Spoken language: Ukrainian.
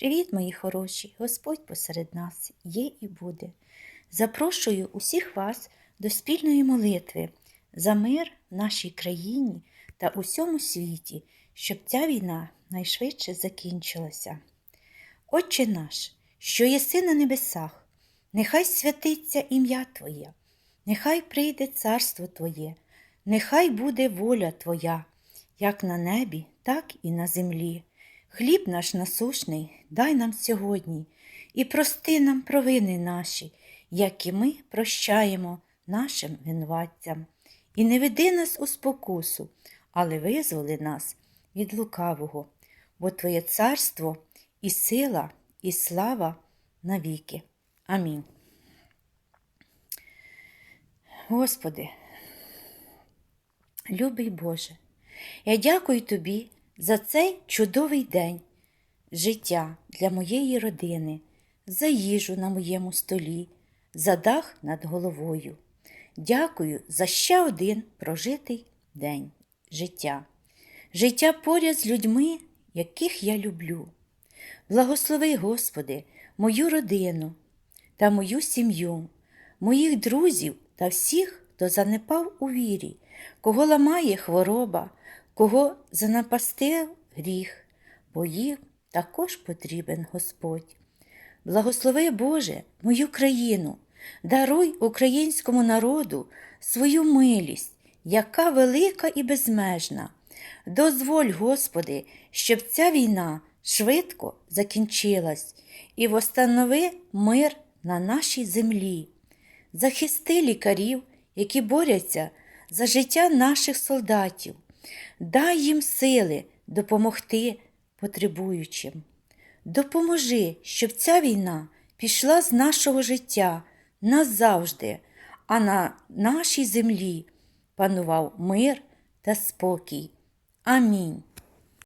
Привіт, мої хороші! Господь посеред нас є і буде. Запрошую усіх вас до спільної молитви за мир в нашій країні та усьому світі, щоб ця війна найшвидше закінчилася. Отче наш, що єси на небесах, нехай святиться ім'я Твоє, нехай прийде царство Твоє, нехай буде воля Твоя, як на небі, так і на землі. Хліб наш насушний дай нам сьогодні і прости нам провини наші, як і ми прощаємо нашим винуватцям. І не веди нас у спокусу, але визволи нас від лукавого, бо Твоє царство і сила, і слава навіки. Амінь. Господи, любий Боже, я дякую Тобі за цей чудовий день життя для моєї родини, за їжу на моєму столі, за дах над головою. Дякую за ще один прожитий день життя, життя поряд з людьми, яких я люблю. Благослови, Господи, мою родину та мою сім'ю, моїх друзів та всіх, хто занепав у вірі, кого ламає хвороба, кого занапастив гріх, бо їм також потрібен Господь. Благослови, Боже, мою країну, даруй українському народу свою милість, яка велика і безмежна. Дозволь, Господи, щоб ця війна швидко закінчилась і восстанови мир на нашій землі. Захисти лікарів, які борються за життя наших солдатів. Дай їм сили допомогти потребуючим. Допоможи, щоб ця війна пішла з нашого життя назавжди, а на нашій землі панував мир та спокій. Амінь.